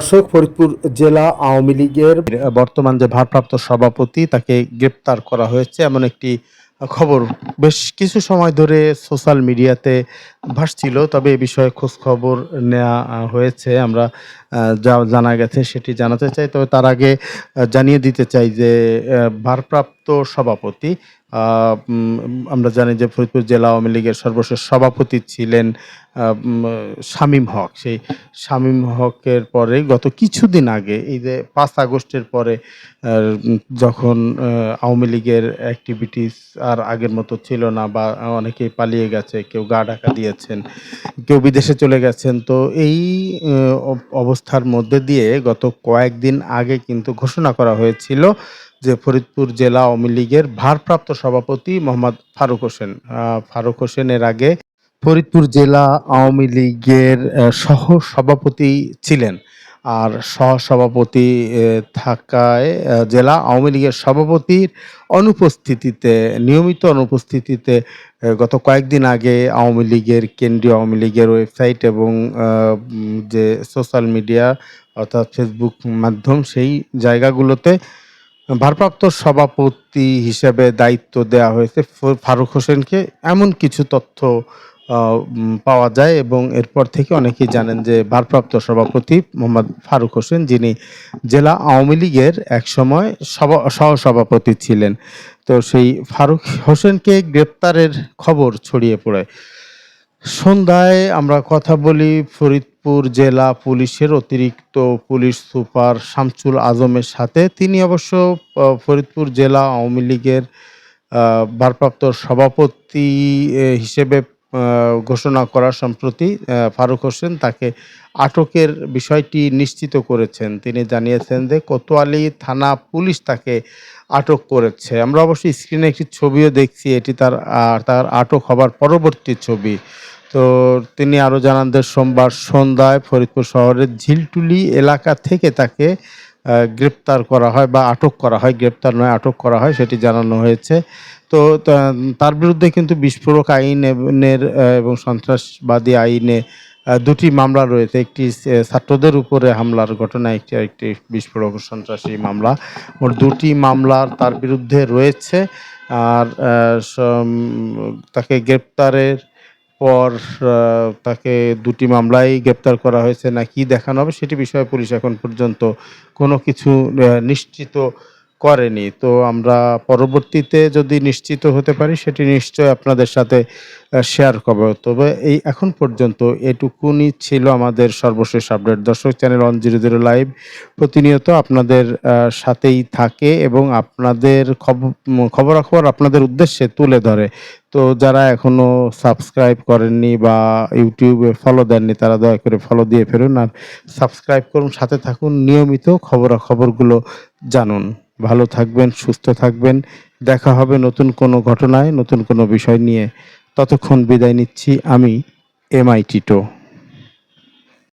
দর্শক, ফরিদপুর জেলা আওয়ামী লীগের বর্তমান যে ভারপ্রাপ্ত সভাপতি, তাকে গ্রেপ্তার করা হয়েছে এমন একটি খবর। বেশ কিছু সময় ধরে সোশ্যাল মিডিয়াতে ভাসছিল, তবে এ বিষয়ে খোঁজ খবর নেওয়া হয়েছে। আমরা যা জানা গেছে সেটি জানাতে চাই। তবে তার আগে জানিয়ে দিতে চাই যে ভারপ্রাপ্ত সভাপতি আমরা জানি যে ফরিদপুর জেলা আওয়ামী লীগের সর্বশেষ সভাপতি ছিলেন শামীম হক। সেই শামীম হকের পরে গত কিছুদিন আগে, এই যে পাঁচ আগস্টের পরে যখন আওয়ামী লীগের অ্যাক্টিভিটিস আর আগের মতো ছিল না বা অনেকেই পালিয়ে গেছে, কেউ গা ঢাকা দিয়েছেন, কেউ বিদেশে চলে গেছেন, তো এই অব- অবস্থার মধ্যে দিয়ে গত কয়েকদিন আগে কিন্তু ঘোষণা করা হয়েছিল যে ফরিদপুর জেলা আওয়ামী লীগের ভারপ্রাপ্ত সভাপতি মোহাম্মদ ফারুক হোসেন। ফারুক হোসেনের আগে ফরিদপুর জেলা আওয়ামী লীগের সহ সভাপতি ছিলেন। আর সহ সভাপতি থাকায় জেলা আওয়ামী লীগের সভাপতির অনুপস্থিতিতে, নিয়মিত অনুপস্থিতিতে গত কয়েকদিন আগে আওয়ামী লীগের, কেন্দ্রীয় আওয়ামী লীগের ওয়েবসাইট এবং যে সোশ্যাল মিডিয়া অর্থাৎ ফেসবুক মাধ্যম, সেই জায়গাগুলোতে ভারপ্রাপ্ত সভাপতি হিসেবে দায়িত্ব দেওয়া হয়েছে ফারুক হোসেনকে। এমন কিছু তথ্য পাওয়া যায় এবং এরপর থেকে অনেকেই জানেন যে ভারপ্রাপ্ত সভাপতি মোহাম্মদ ফারুক হোসেন, যিনি জেলা আওয়ামী লীগের একসময় সভা, সহসভাপতি ছিলেন। তো সেই ফারুক হোসেনকে গ্রেপ্তারের খবর ছড়িয়ে পড়ে। সন্ধ্যায় আমরা কথা বলি ফরিদপুর জেলা পুলিশের অতিরিক্ত পুলিশ সুপার শামসুল আজমের সাথে। তিনি অবশ্য ফরিদপুর জেলা আওয়ামী লীগের ভারপ্রাপ্ত সভাপতি হিসেবে ঘোষণা করা সম্প্রতি ফারুক হোসেন তাকে আটকের বিষয়টি নিশ্চিত করেছেন। তিনি জানিয়েছেন যে কোতোয়ালি থানা পুলিশ তাকে আটক করেছে। আমরা অবশ্যই স্ক্রিনে একটি ছবিও দেখছি, এটি তার তার আটক হবার পরবর্তী ছবি। তো তিনি আরও জানান যে সোমবার সন্ধ্যায় ফরিদপুর শহরের ঝিলটুলি এলাকা থেকে তাকে গ্রেপ্তার করা হয় বা আটক করা হয়। গ্রেপ্তার নয়, আটক করা হয়, সেটি জানানো হয়েছে। তো তার বিরুদ্ধে কিন্তু বিস্ফোরক আইনের এবং সন্ত্রাসবাদী আইনে দুটি মামলা রয়েছে। একটি ছাত্রদের উপরে হামলার ঘটনা, একটি একটি বিস্ফোরক সন্ত্রাসী মামলা। ওর দুটি মামলা তার বিরুদ্ধে রয়েছে। আর তাকে গ্রেপ্তারের পর তাকে দুটি মামলায় গ্রেপ্তার করা হয়েছে না কি দেখানো হবে সেটি বিষয়ে পুলিশ এখন পর্যন্ত কোনো কিছু নিশ্চিত করেনি। তো আমরা পরবর্তীতে যদি নিশ্চিত হতে পারি, সেটি নিশ্চয় আপনাদের সাথে শেয়ার করব। তবে এই এখন পর্যন্ত এটুকুনি ছিল আমাদের সর্বশেষ আপডেট দর্শক channel one zero zero live প্রতিনিয়ত আপনাদের সাথেই থাকে এবং আপনাদের খবর খবরাখবর আপনাদের উদ্দেশ্যে তুলে ধরে। তো যারা এখনও সাবস্ক্রাইব করেননি বা ইউটিউবে ফলো দেননি, তারা দয়া করে ফলো দিয়ে ফেরুন আর সাবস্ক্রাইব করুন। সাথে থাকুন, নিয়মিত খবরাখবরগুলো জানুন। ভালো থাকবেন, সুস্থ থাকবেন। দেখা হবে নতুন কোনো ঘটনায়, নতুন কোনো বিষয় নিয়ে। ততক্ষণ বিদায় নিচ্ছি আমি এম আই টিটো।